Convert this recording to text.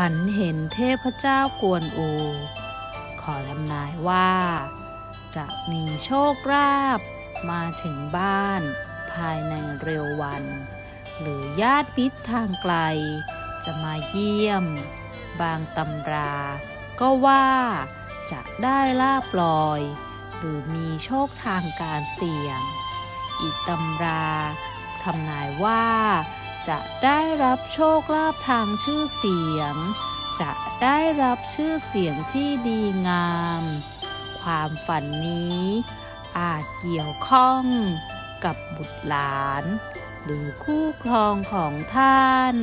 ฝันเห็นเทพเจ้ากวนอู ขอทำนายว่า จะมีโชคลาภมาถึงบ้าน ภายในเร็ววัน หรือญาติมิตรทางไกล จะมาเยี่ยม บางตำรา ก็ว่าจะได้ลาบลอย หรือมีโชคทางการเสี่ยง อีกตำราทำนายว่า จะได้รับโชคลาภทางชื่อเสียง จะได้รับชื่อเสียงที่ดีงาม ความฝันนี้ อาจเกี่ยวข้องกับบุตรหลาน หรือคู่ครองของท่าน